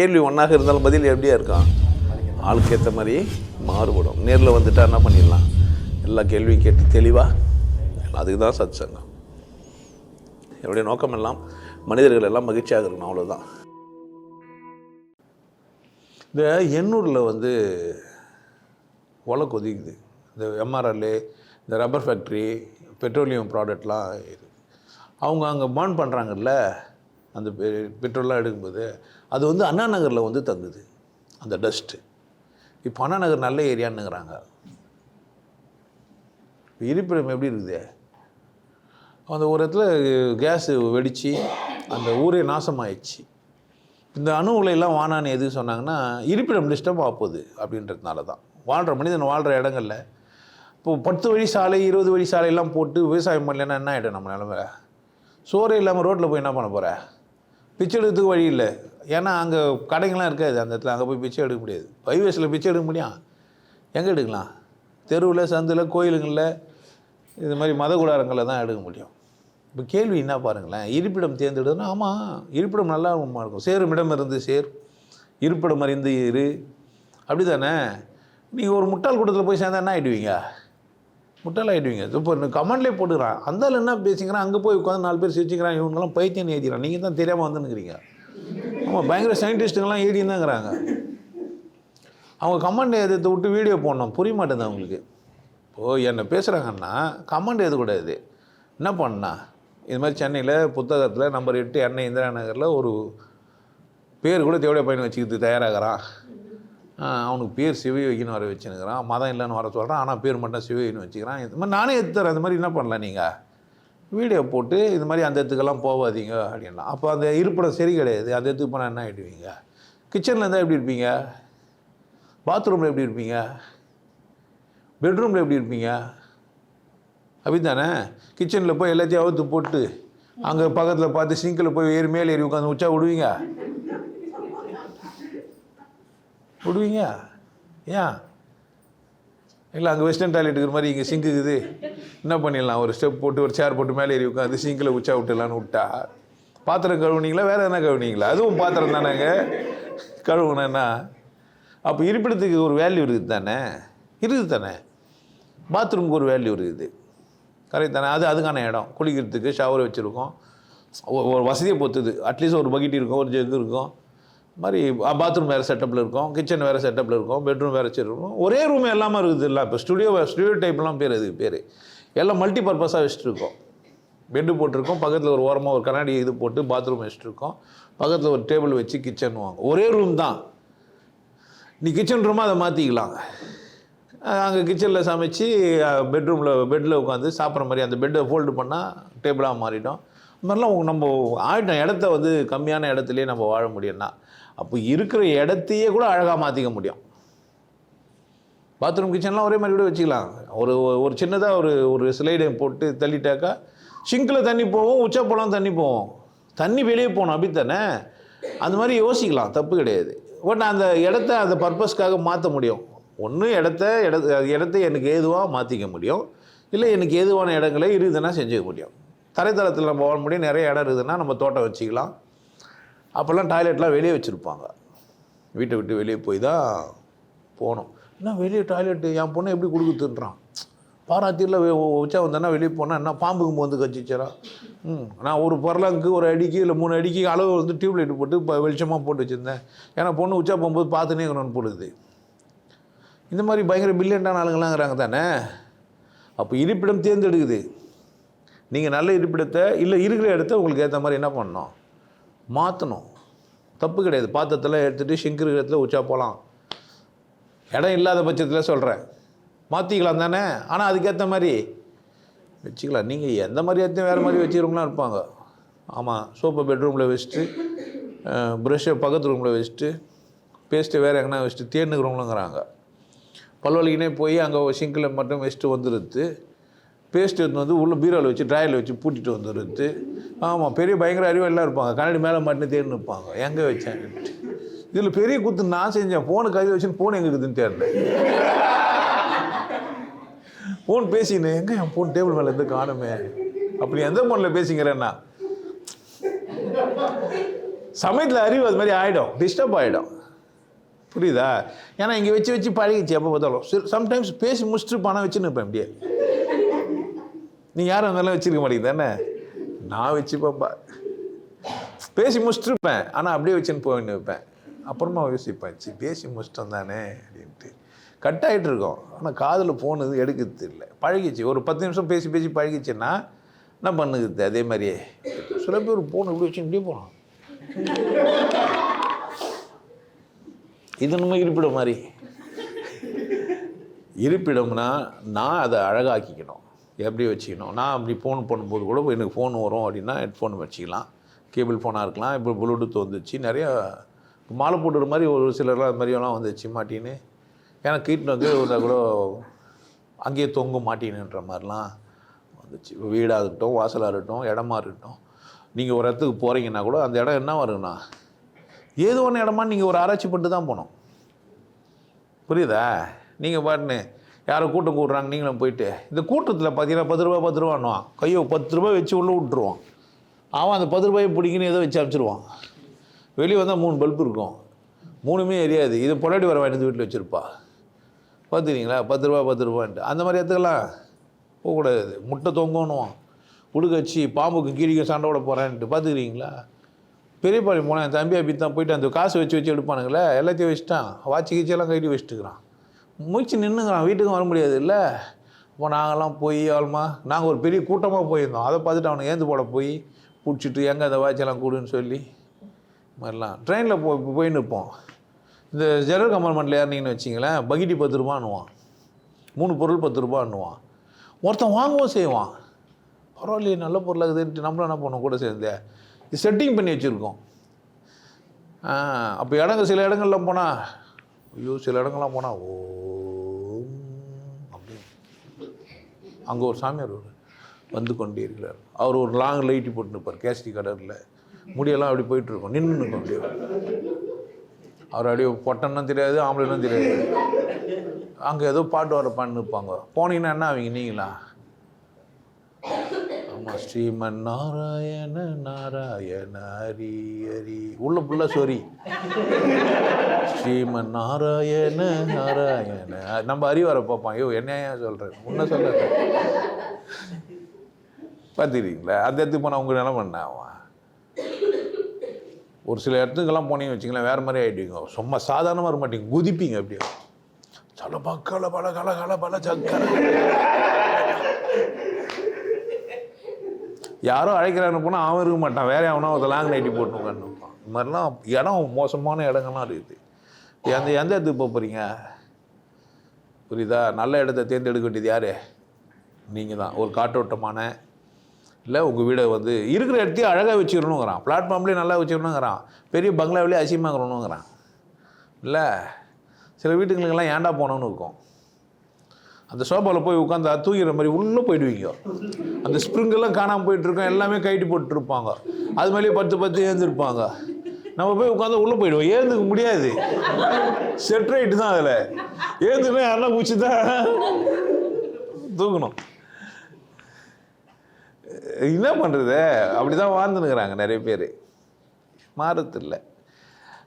கேள்வி ஒன்றாக இருந்தாலும் பதில் எப்படியா இருக்கான் ஆளுக்கு ஏற்ற மாதிரி மாறுபடும். நேரில் வந்துட்டா என்ன பண்ணிடலாம்? எல்லா கேள்வியும் கேட்டு தெளிவாக அதுக்கு தான் சத் சங்கம் என்னுடைய நோக்கம் எல்லாம் மனிதர்கள் எல்லாம் மகிழ்ச்சியாக இருக்கணும் அவ்வளோதான் இந்த எண்ணூரில் வந்து ஒலை கொதிக்குது. இந்த எம்ஆர்எல்ஏ இந்த ரப்பர் ஃபேக்ட்ரி பெட்ரோலியம் ப்ராடக்ட்லாம் இருக்குது அவங்க அங்கே பர்ன் பண்ணுறாங்கல்ல அந்த பெ- பெட்ரோல்லாம் எடுக்கும்போது அது வந்து அண்ணா நகரில் வந்து தங்குது. அந்த டஸ்ட்டு. இப்போ அண்ணா நகர் நல்ல ஏரியான்னுங்கிறாங்க. இருப்பிடம் எப்படி இருக்குது? அந்த ஒரு இடத்துல கேஸு வெடித்து அந்த ஊரே நாசமாயிடுச்சு. இந்த அணு உலையெல்லாம் வானான்னு எது சொன்னாங்கன்னா இருப்பிடம் டிஸ்டர்ப் ஆகுது அப்படின்றதுனால தான். வாழ்கிற மனிதன் வாழ்கிற இடங்கள்ல. இப்போ பத்து வழி சாலை இருபது வழி சாலையெல்லாம் போட்டு விவசாயம் பண்ணலைன்னா என்ன ஆகிடும் நம்ம நிலமை? சோறு இல்லாமல் ரோட்டில் போய் என்ன பண்ண போகிற பிச்சை எடுத்துக்கு வழி இல்லை. ஏன்னா அங்கே கடைங்களாம் இருக்காது. அந்த இடத்துல அங்கே போய் பிச்சை எடுக்க முடியாது. பைவேஸில் பிச்சை எடுக்க முடியும். எங்கே எடுக்கலாம்? தெருவில் சந்தில் கோயிலுங்களில் இது மாதிரி மத கூடாரங்களில் தான் எடுக்க முடியும். இப்போ கேள்வி என்ன பாருங்களேன்? இருப்பிடம் தேர்ந்தெடுதுன்னா ஆமாம் இருப்பிடம் நல்லா இருக்கும். சேரும் இடம் இருந்து சேர். இருப்பிடம் அறிந்து இரு. அப்படி தானே நீங்கள் ஒரு முட்டாள் கூட்டத்தில் போய் சேர்ந்தா என்ன ஆகிடுவீங்க முட்டாள் ஆகிடுவீங்க இப்போ கமெண்ட்லேயே போட்டுக்கிறான். அந்தாலும் என்ன பேசிக்கிறான்? அங்கே போய் உட்காந்து நாலு பேர் சிரிச்சுக்கிறான். இவங்கெல்லாம் பைத்தியம் ஏற்றிக்கிறான் நீங்கள் தான் தெரியாமல் வந்துன்னுக்கிறீங்க. ஆமாம் பயங்கர சயின்டிஸ்ட்டுங்கெல்லாம் எழுதின்னு தாங்கிறாங்க அவங்க கமெண்ட் எதிர்த்து விட்டு வீடியோ போடணும். புரிய மாட்டேங்குது அவங்களுக்கு. இப்போது என்னை பேசுகிறாங்கன்னா கமெண்ட் எதுக்கூடாது என்ன பண்ணா? இது மாதிரி சென்னையில் புத்தகத்தில் நம்பர் எட்டு அன்னை இந்திரா நகரில் ஒரு பேர் கூட தேவையா பையன் வச்சுக்கிட்டு தயாராகிறான். அவனுக்கு பேர் சிவயோகின்னு வர வச்சுனுக்கிறான் மதம் இல்லைன்னு வர சொல்கிறான் ஆனால் பேர் மட்டும் சிவயோகின்னு வச்சுக்கிறான். இது மாதிரி நானே எடுத்துறேன் அந்த மாதிரி என்ன பண்ணலாம் நீங்கள் வீடியோ போட்டு இது மாதிரி அந்த இடத்துக்கெல்லாம் போகாதீங்க அப்படின்னா. அப்போ அந்த இருப்பிடம் சரி கிடையாது. அந்த இடத்துக்கு போனால் என்ன ஆகிடுவீங்க கிச்சனில் இருந்தால் எப்படி இருப்பீங்க? பாத்ரூமில் எப்படி இருப்பீங்க? பெட்ரூமில் எப்படி இருப்பீங்க? அப்படி தானே கிச்சனில் போய் எல்லாத்தையும் அவுத்து போட்டு அங்கே பக்கத்தில் பார்த்து சிங்கில் போய் ஏறி மேலே ஏறி உட்காந்து உச்சா விடுவீங்க? விடுவீங்க? ஏன்? இல்லை அங்கே வெஸ்டர்ன் டாய்லெட் இருக்கிற மாதிரி இங்கே சிங்க் இருக்குது. என்ன பண்ணிடலாம்? ஒரு ஸ்டெப் போட்டு ஒரு சேர் போட்டு மேலே ஏறி உட்காந்து சிங்கில் உச்சா விட்டுலான்னு விட்டா? பாத்திரம் கழுவுனீங்களா? வேறு எதனா கழுவுனீங்களா? அதுவும் பாத்திரம் தானேங்க. கழுவுனேன்னா அப்போ இருப்பிடத்துக்கு ஒரு வேல்யூ இருக்குது தானே? இருக்குது தானே? பாத்ரூமுக்கு ஒரு வேல்யூ இருக்குது. கரெக்ட் தானே? அது அதுக்கான இடம். குளிக்கிறதுக்கு ஷவர் வச்சுருக்கோம். ஒரு வசதியை பொறுத்துது. அட்லீஸ்ட் ஒரு பக்கெட் இருக்கும் ஒரு ஜெக் இருக்கும். மாதிரி பாத்ரூம் வேறு செட்டப்பில் இருக்கும் கிச்சன் வேறு செட்டப்பில் இருக்கும் பெட்ரூம் வேறு வச்சுருக்கோம் ஒரே ரூம் எல்லாமே இருக்குது இல்லை. இப்போ ஸ்டுடியோ ஸ்டுடியோ டைப்லாம் பேர் இது பேர். எல்லாம் மல்டி பர்பஸாக வச்சுருக்கோம் பெட்டு போட்டிருக்கோம் பக்கத்தில் ஒரு ஓரமாக ஒரு கண்ணாடி இது போட்டு பாத்ரூம் வச்சுருக்கோம் பக்கத்தில் ஒரு டேபிள் வச்சு கிச்சன் வாங்க ஒரே ரூம் தான். நீ கிச்சன் ரூமாக அதை மாற்றிக்கலாம் அங்கே கிச்சனில் சமைச்சு பெட்ரூமில் பெட்டில் உட்காந்து சாப்பிட்ற மாதிரி அந்த பெட்டை ஃபோல்டு பண்ணால் டேபிளாக மாறிடும். இந்த மாதிரிலாம் நம்ம ஆயிட்டோம். இடத்த வந்து கம்மியான இடத்துலையே நம்ம வாழ முடியும்னா. அப்போ இருக்கிற இடத்தையே கூட அழகாக மாற்றிக்க முடியும். பாத்ரூம் கிச்சன்லாம் ஒரே மாதிரி கூட வச்சுக்கலாம். ஒரு ஒரு சின்னதாக ஒரு ஒரு ஸ்லைடு போட்டு தள்ளிட்டாக்கா சிங்கில் தண்ணி போவோம் உச்சா போலாம் தண்ணி போகும் தண்ணி வெளியே போகணும் அப்படித்தானே அந்த மாதிரி யோசிக்கலாம் தப்பு கிடையாது. பட் அந்த இடத்த அந்த பர்பஸ்க்காக மாற்ற முடியும். ஒன்று இடத்த இட இடத்த எனக்கு ஏதுவாக மாற்றிக்க முடியும். இல்லை எனக்கு ஏதுவான இடங்களை இருக்குதுன்னா செஞ்சுக்க முடியும். தரைத்தளத்தில் நம்ம வாழ முடியும். நிறைய இடம் இருக்குதுன்னா நம்ம தோட்டம் வச்சுக்கலாம். அப்போல்லாம் டாய்லெட்லாம் வெளியே வச்சுருப்பாங்க. வீட்டை விட்டு வெளியே போய் தான் போகணும். என்ன வெளியே டாய்லெட்டு? என் பொண்ணை எப்படி கொடுக்குதுன்றான். பாராத்தியில் உச்சா வந்தேன்னா வெளியே போனால் என்ன? பாம்புக்கு வந்து கச்சிச்சரா ம் நான் ஒரு பரலாங்கு ஒரு அடிக்கு இல்லை மூணு அடிக்கு அளவு வந்து டியூப்லைட் போட்டு இப்போ வெளிச்சமாக போட்டு வச்சுருந்தேன். ஏன்னா பொண்ணு உச்சா போகும்போது பார்த்துனே இருக்கணும்னு போடுது. இந்த மாதிரி பயங்கர பில்லியண்டான ஆளுங்களாங்கிறாங்க தானே? அப்போ இருப்பிடம் தேர்ந்தெடுக்குது. நீங்கள் நல்ல இருப்பிடத்தை இல்லை இருக்கிற இடத்த உங்களுக்கு ஏற்ற மாதிரி என்ன பண்ணணும்? மாற்றணும் தப்பு கிடையாது. பாத்திரத்தில் எடுத்துகிட்டு ஷிங்க் இருக்கிற இடத்துல உச்சா போகலாம் இடம் இல்லாத பட்சத்தில் சொல்கிறேன் மாற்றிக்கலாம் தானே? ஆனால் அதுக்கேற்ற மாதிரி. வச்சுக்கலாம். நீங்கள் எந்த மாதிரி இடத்தையும் வேறு மாதிரி வச்சுக்கிறவங்களாம் இருப்பாங்க. ஆமாம் சோப்பை பெட்ரூமில் வச்சுட்டு ப்ரஷ்ஷை பக்கத்து ரூமில் வச்சுட்டு பேஸ்ட்டை வேறு எங்கன்னா வச்சுட்டு தேர்னுக்கிறவங்களுங்கிறாங்க பல்வலிக்கினே போய் அங்கே சிங்கில் மட்டும் வச்சுட்டு வந்துடுது பேஸ்ட் எடுத்து வந்து உள்ளே பீரோவில் வச்சு ட்ராயில் வச்சு பூட்டிட்டு வந்துடுறது. ஆமாம் பெரிய பயங்கர அறிவெல்லாம் இருப்பாங்க. கண்ணாடி மேலே மட்டும் தேர்ந்து இருப்பாங்க. எங்கே வச்சேன்? இதில் பெரிய குத்து நான் செஞ்சேன். ஃபோனு கையில் வச்சு ஃபோன் எங்கே இருக்குதுன்னு தேடினேன் ஃபோன் பேசினேன் எங்கே என் ஃபோன் டேபிள் மேலே இருந்து காணுமே? அப்படி எந்த ஃபோனில் பேசிக்கிறேன்னா? சமயத்தில் அறிவு அது மாதிரி ஆகிடும் டிஸ்டர்ப் ஆகிடும் புரியுதா? ஏன்னா இங்கே வச்சு வச்சு பழகிச்சு எப்போ பார்த்தாலும். சம்டைம்ஸ் பேசி முடிச்சுட்டு பணம் வச்சுன்னு இருப்பேன் அப்படியே. நீ யாரும் அதெல்லாம் வச்சிருக்க மாட்டேங்குது தானே? நான் வச்சுப்பேன்ப்பா. பேசி முடிச்சிருப்பேன். ஆனால் அப்படியே வச்சுன்னு போயின்னு வைப்பேன் அப்புறமா யோசிப்பேன் சி பேசி முடிச்சிட்டோம் தானே அப்படின்ட்டு. கட் ஆகிட்டு இருக்கோம். ஆனால் காதில் போனது எடுக்கிறது இல்லை. பழகிச்சு ஒரு பத்து நிமிஷம் பேசி பேசி பழகிச்சுன்னா என்ன பண்ணுது? அதே மாதிரியே. சில பேர் போன இப்படி வச்சு இப்படியே போகணும் இது நம்ம இருப்பிடம் மாதிரி. இருப்பிடம்னா நான் அதை அழகாக்கிக்கணும். எப்படி வச்சுக்கணும்? நான் அப்படி ஃபோன் பண்ணும்போது கூட எனக்கு ஃபோன் வரும் அப்படின்னா ஹெட்ஃபோன் வச்சுக்கலாம். கேபிள் ஃபோனாக இருக்கலாம். இப்போ ப்ளூடூத் வந்துச்சு. நிறையா இப்போ மாலை போட்டுற மாதிரி ஒரு சிலர்லாம் அது மாதிரியெல்லாம் வந்துச்சு. மாட்டின்னு. ஏன்னா கீட்டில் வந்து ஒரு கூட அங்கேயே தொங்கும் மாட்டினுன்ற மாதிரிலாம் வந்துச்சு. இப்போ வீடாக இருக்கட்டும் வாசலாக இருக்கட்டும் இடமா இருக்கட்டும். நீங்கள் ஒரு இடத்துக்கு போகிறீங்கன்னா கூட அந்த இடம் என்ன வருங்கண்ணா ஏதோ ஒன்று இடமா நீங்கள் ஒரு ஆராய்ச்சி பண்ணிட்டு தான் போகணும். புரியுதா? நீங்கள் பாட்டுன்னு யாரோ கூட்டம் கூடுறாங்க நீங்களும் போயிட்டு. இந்த கூட்டத்தில் பார்த்தீங்கன்னா பத்து ரூபா பத்து ரூபான்னுவான் கையோ பத்து ரூபாய் வச்சு உள்ளே விட்டுருவான் அவன் அந்த பத்து ரூபாயை பிடிக்குன்னு ஏதோ வச்சு அனுப்பிச்சிருவான். வெளியே வந்தால் மூணு பல்பு இருக்கும். மூணுமே எரியாது. இது பொடாடி வர வாங்கிட்டு வீட்டில் வச்சுருப்பா. பார்த்துக்கிறீங்களா பத்து ரூபா பத்து ரூபான்ட்டு. அந்த மாதிரி இடத்துக்கெல்லாம் போகக்கூடாது முட்டை தொங்கணுவான். உடுக்க வச்சு பாம்புக்கு கீழிக்கும் சண்டை விட போகிறேன்ட்டு பார்த்துக்கிறீங்களா பெரியப்பாளையம் போனேன் என் தம்பி அப்படி தான் போயிட்டு அந்த காசு வச்சு வச்சு எடுப்பானுங்களே. எல்லாத்தையும் வச்சுட்டான். வாட்சி கீச்செல்லாம் கட்டி வச்சுட்டுக்கிறான் மூச்சு நின்றுங்கிறான் வீட்டுக்கும் வர முடியாது இல்லை இப்போ நாங்கள்லாம் போய் ஆளுமா நாங்கள் ஒரு பெரிய கூட்டமாக போயிருந்தோம். அதை பார்த்துட்டு அவனை ஏந்து போட போய் பிடிச்சிட்டு எங்கே அந்த வாட்செல்லாம் கூடுன்னு சொல்லி மாதிரிலாம். ட்ரெயினில் போய் போயின்னு இருப்போம் இந்த ஜெனரல் கம்பார்ட்மெண்ட்டில் ஏறினீங்கன்னு வச்சிங்களேன் பகிட்டி பத்து ரூபான்னுவான். மூணு பொருள் பத்து ரூபான்னுவான். ஒருத்தன் வாங்கவும் செய்வான். பரவாயில்லையே நல்ல பொருளாக இருக்குதுன்ட்டு நம்மளும் என்ன பண்ணுவோம் கூட சேர்ந்து. இது செட்டிங் பண்ணி வச்சுருக்கோம். அப்போ இடங்க சில இடங்கள்லாம் போனால் ஐயோ சில இடங்கள்லாம் போனால் ஓ அப்படின்னு அங்கே ஒரு சாமியார் ஒரு வந்து கொண்டே இருக்கிறார் அவர் ஒரு லாங் லைட்டு போட்டு நிற்பார் கேஸ்டி கலரில் முடியெல்லாம் அப்படி போயிட்டு இருக்கும். நின்று இருக்கும் அப்படியே. அவர் அப்படியே பொட்டன்னா தெரியாது ஆம்பளைன்னா தெரியாது. அங்கே ஏதோ பாட்டு வர பாட்டு இருப்பாங்க போனீங்கன்னா என்ன அவங்க நீங்களா? ஆமாம் ஸ்ரீமன் நாராயண நாராயண ஹரி ஹரி. உள்ள புள்ள சொரி ஸ்ரீமன் நாராயண நாராயண. நம்ம அறிவாரை பார்ப்பான் ஐயோ என்ன சொல்கிறேன் உன்ன சொல்ல பார்த்துக்கிறீங்களா? அந்த இடத்துக்கு போனால் உங்க நிலம என்ன ஆகும்? ஒரு சில இடத்துக்கெல்லாம் போனீங்கன்னு வச்சிங்களேன் வேறு மாதிரி ஆகிடுவீங்க சும்மா சாதாரணமாக வர மாட்டீங்க. குதிப்பீங்க அப்படியே. சொல்ல பக்கல பல கல கல பல சக்கர. யாரோ அழைக்கிறான்னு போனால் அவன் இருக்க மாட்டான். வேற அவனா ஒரு லாங் நைட்டி போட்டு உட்காந்துருப்பான் இந்த மாதிரிலாம் இடம் மோசமான இடங்கள்லாம் இருக்குது. எந்த எந்த இடத்துக்கு போக போகிறீங்க புரியுதா? நல்ல இடத்த தேர்ந்தெடுக்க வேண்டியது யார்? நீங்கள் தான் ஒரு காற்றோட்டமான இல்லை உங்கள் வீடை வந்து இருக்கிற இடத்தையும் அழகாக வச்சுக்கணுங்கிறான். பிளாட்ஃபார்ம்லேயே நல்லா வச்சுக்கணுங்கிறான். பெரிய பங்களாவிலே அசியமாகணுங்கிறான் இல்லை சில வீட்டுங்களுக்கெல்லாம் ஏன்டா போனோன்னு இருக்கும். அந்த சோஃபாவில் போய் உட்காந்து தூங்கிற மாதிரி உள்ளே போயிடுவீங்க. அந்த ஸ்ப்ரிங்கெல்லாம் காணாமல் போயிட்டுருக்கோம் எல்லாமே கைட்டு போட்டுருப்பாங்க. அது மேலேயே பத்து பத்து ஏந்திருப்பாங்க. நம்ம போய் உட்காந்து உள்ளே போயிடுவோம். ஏந்துக்க முடியாது. செட்ரைட்டு தான் அதில். ஏந்துனா யாரெல்லாம் பூச்சி தான் தூக்கணும். என்ன பண்ணுறது அப்படி தான் வாழ்ந்துனுக்குறாங்க நிறைய பேர். மாறத்தில்லை.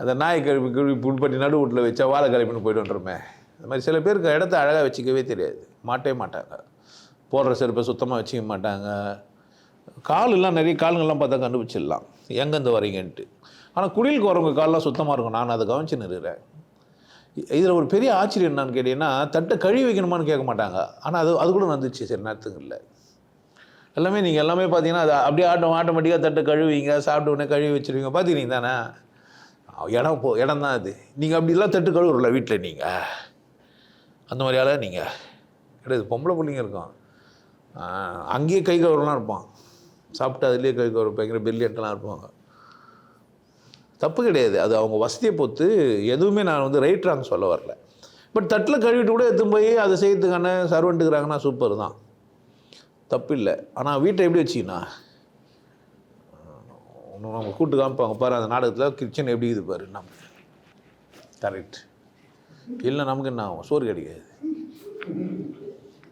அந்த நாய் கழிப்பு கழுவி புண்பட்டி நடுவீட்டில் வச்சா வாழை கழிப்புன்னு போய்ட்டு வந்துருமே அந்த மாதிரி சில பேருக்கு இடத்த அழகாக வச்சுக்கவே தெரியாது. மாட்டவே மாட்டாங்க. போடுற செருப்பை சுத்தமாக வச்சுக்க மாட்டாங்க. காலெல்லாம் நிறைய காலுங்கள்லாம் பார்த்தா கண்டுபிடிச்சிடலாம். எங்கேருந்து வரீங்கன்ட்டு ஆனால் குடிலுக்கு வரவங்க காலெலாம் சுத்தமாக இருக்கும். நான் அதை கவனிச்சு நிறுகிறேன் இதில் ஒரு பெரிய ஆச்சரியம் என்னன்னு கேட்டிங்கன்னா தட்டை கழுவி வைக்கணுமான்னு கேட்க மாட்டாங்க. ஆனால் அது அது கூட வந்துச்சு சரி நேரத்துக்கு இல்லை எல்லாமே நீங்கள் எல்லாமே பார்த்தீங்கன்னா அது அப்படியே ஆட்டோ ஆட்டோமேட்டிக்காக தட்டை கழுவிங்க சாப்பிட்ட உடனே கழுவி வச்சுருவீங்க. பார்த்துக்கிறீங்க தானே இடம் போ இடம் தான் அது. நீங்கள் அப்படிலாம் தட்டு கழுவுறல வீட்டில் நீங்கள் அந்த மாதிரி நீங்கள் கிடையாது பொம்பளை பிள்ளைங்க இருக்கும் அங்கேயே கை கழுவுறலாம் இருப்பான். சாப்பிட்டு அதுலேயே கை கழுவு பயங்கர பிரில்லியண்ட்லாம் இருப்பாங்க. தப்பு கிடையாது அது அவங்க வசதியை பொறுத்து எதுவுமே நான் வந்து ரைட் ராங் சொல்ல வரல. பட் தட்டில் கழுவிட்டு கூட எடுத்துன்னு போய் அதை செய்யறதுக்கான சர்வெண்ட்டுக்கிறாங்கன்னா சூப்பர் தான். தப்பு இல்லை. ஆனால் வீட்டை எப்படி வச்சிங்கன்னா ஒன்று நம்ம கூட்டு காமிப்பாங்க. பாரு அந்த நாடகத்தில் கிச்சன் எப்படி இது பாரு நம்ம. கரெக்ட் இல்லை நமக்கு என்ன ஆகும்? சோறு கிடைக்காது.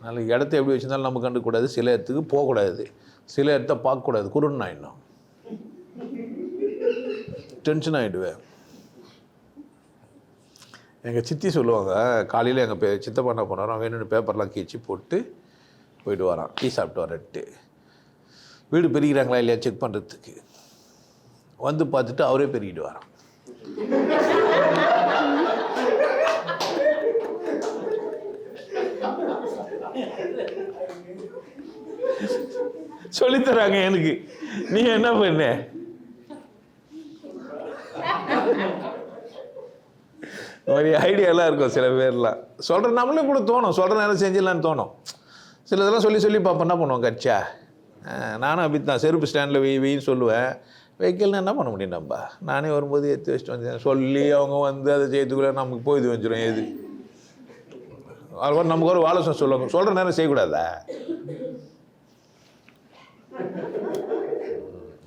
அதனால் இடத்த எப்படி வச்சிருந்தாலும் நம்ம கண்டுக்கூடாது சில இடத்துக்கு போகக்கூடாது. சில இடத்த பார்க்கக்கூடாது. குருன்னா இன்னும். டென்ஷன் ஆகிடுவேன் எங்கள் சித்தி சொல்லுவாங்க காலையில் எங்கள் பே சித்தப்பா என்ன பண்ணாரோ வேணும்னு பேப்பர்லாம் கீச்சு போட்டு போயிட்டு வரான். டீ சாப்பிட்டு வரேன்ட்டு வீடு பெருகிறாங்களா இல்லையா? செக் பண்ணுறதுக்கு வந்து பார்த்துட்டு அவரே பெருகிட்டு வரான். சொல்லித்தராங்க எனக்கு. நீ என்ன பண்ண? மாதிரி ஐடியாலாம் இருக்கும் சில பேர்லாம். சொல்கிற நம்மளே கூட தோணும். சொல்கிற நேரம் செஞ்சிடலான்னு தோணும். சில இதெல்லாம் சொல்லி சொல்லி பார்ப்போம் என்ன பண்ணுவோம் கட்சா நானும் அப்படி தான் செருப்பு ஸ்டாண்டில் வெய் வெயின்னு சொல்லுவேன். வைக்கல்னா என்ன பண்ண முடியும் நம்ம? நானே வரும்போது எடுத்து வச்சுட்டு வந்தேன் சொல்லி அவங்க வந்து அதை செய்யறதுக்குள்ளே நமக்கு போய் இது வந்துடும் எது? அது நமக்கு ஒரு ஆலோசனை சொல்லுவாங்க. சொல்கிற நேரம் செய்யக்கூடாதா?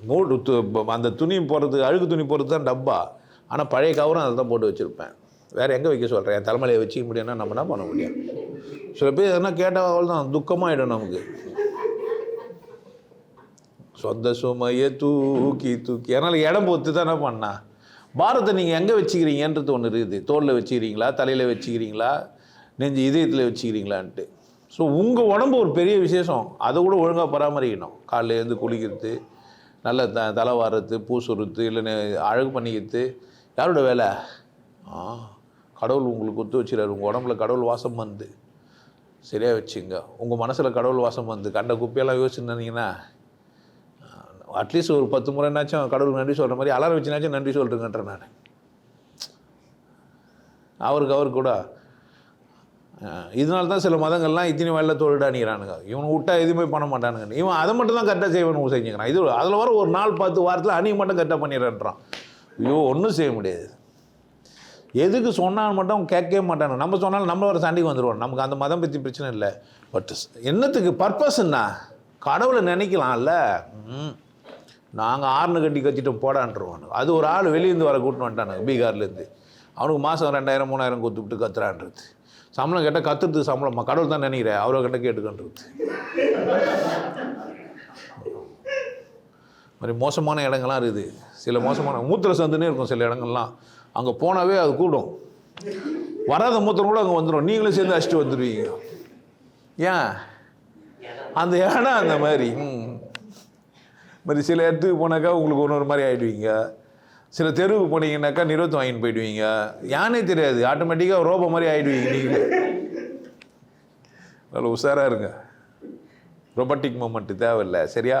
மூடு து- அந்த துணி போடுறதுக்கு அழுக்கு துணி போடுறது தான் டப்பா. ஆனால் பழைய கவரும் அதை தான் போட்டு வச்சுருப்பேன். வேறு எங்கே வைக்க சொல்கிறேன் என் தலைமையில வச்சுக்க முடியும்னா நம்ம என்ன பண்ண முடியும்? சில பேர் எதனா கேட்டால் அவள் தான் துக்கமாகிடும் நமக்கு. சொந்த சுமையை தூக்கி தூக்கி. அதனால் இடம் பொறுத்து தான் என்ன பண்ணா? பாரத்தை நீங்கள் எங்கே வச்சுக்கிறீங்கன்றது ஒன்று இருக்குது. தோளில் வச்சுக்கிறீங்களா தலையில் வச்சுக்கிறீங்களா நெஞ்சு இதயத்தில் வச்சுக்கிறீங்களான்ட்டு. ஸோ உங்கள் உடம்பு ஒரு பெரிய விசேஷம். அதை கூட ஒழுங்காக பராமரிக்கணும். காலைல எழுந்து குளிக்கிறது நல்ல த தலை வாரத்து பூ சுருத்து இல்லை அழகு பண்ணிக்கிறது. யாரோட வேலை? ஆ கடவுள் உங்களுக்கு ஒத்து வச்சுறாரு உங்கள் உடம்புல கடவுள் வாசம் வந்து. சரியாக வச்சுங்க உங்கள் மனசில் கடவுள் வாசம் வந்து. கண்ட குப்பையெல்லாம் யோசிச்சுருந்தீங்கன்னா அட்லீஸ்ட் ஒரு பத்து முறைனாச்சும் கடவுளுக்கு நன்றி சொல்கிற மாதிரி அலாரம் வச்சுனாச்சும் நன்றி சொல்கிறேங்கன்ற நான். அவருக்கு அவர் கூட இதனால தான் சில மதங்கள்லாம் இத்தனை வேலை தொழிலானிக்கிறானுங்க இவனை விட்டா எதுவுமே பண்ண மாட்டானுங்க. இவன் அதை மட்டும் தான் கரெக்டாக செய்வன் செஞ்சுக்கிறான். இது அதில் வர ஒரு நாள் பத்து வாரத்தில் அணியை மட்டும் கரெக்டாக பண்ணிடுறான்றான். ஐயோ ஒன்றும் செய்ய முடியாது. எதுக்கு சொன்னாலும் மட்டும் கேட்கவே மாட்டானு நம்ம சொன்னாலும் நம்மள ஒரு சண்டைக்கு வந்துடுவோம் நமக்கு அந்த மதம் பற்றி பிரச்சனை இல்லை. பட் என்னத்துக்கு பர்பஸ்ன்னா கடவுளை நினைக்கலாம்ல? ம் நாங்கள் ஆறுனு கட்டி கட்டிட்டோம் போடான்ட்டுருவானு அது ஒரு ஆள் வெளியேருந்து வர கூட்டின்னு வந்துட்டானுங்க பீகார்லேருந்து அவனுக்கு மாதம் ரெண்டாயிரம் மூணாயிரம் கொடுத்துட்டு கத்துறான்றது. சம்பளம் கேட்டால் கத்துறது சம்பளம். கடவுள் தான் நினைக்கிறேன் அவரை கிட்ட கேட்டுக்கன்றது மாதிரி மோசமான இடங்கள்லாம் இருக்குது. சில மோசமான மூத்திர சந்துன்னே இருக்கும் சில இடங்கள்லாம். அங்கே போனாவே அது கூடும். வராத மூத்திரம் கூட அங்கே வந்துடும் நீங்களும் சேர்ந்து அடிச்சுட்டு வந்துடுவீங்க ஏன்? அந்த இடம் அந்த மாதிரி. ம். மாதிரி சில இடத்துக்கு போனாக்கா உங்களுக்கு ஒன்று ஒரு மாதிரி ஆகிடுவீங்க சில தெருவுக்கு போனீங்கன்னாக்கா நிறுவத்தம் வாங்கிட்டு போயிடுவீங்க. யானே தெரியாது. ஆட்டோமேட்டிக்காக ரோபோ மாதிரி ஆகிடுவீங்க நீங்களே நல்ல உஷாராக இருங்க. ரொபோட்டிக் மூமெண்ட்டு தேவையில்லை. சரியா?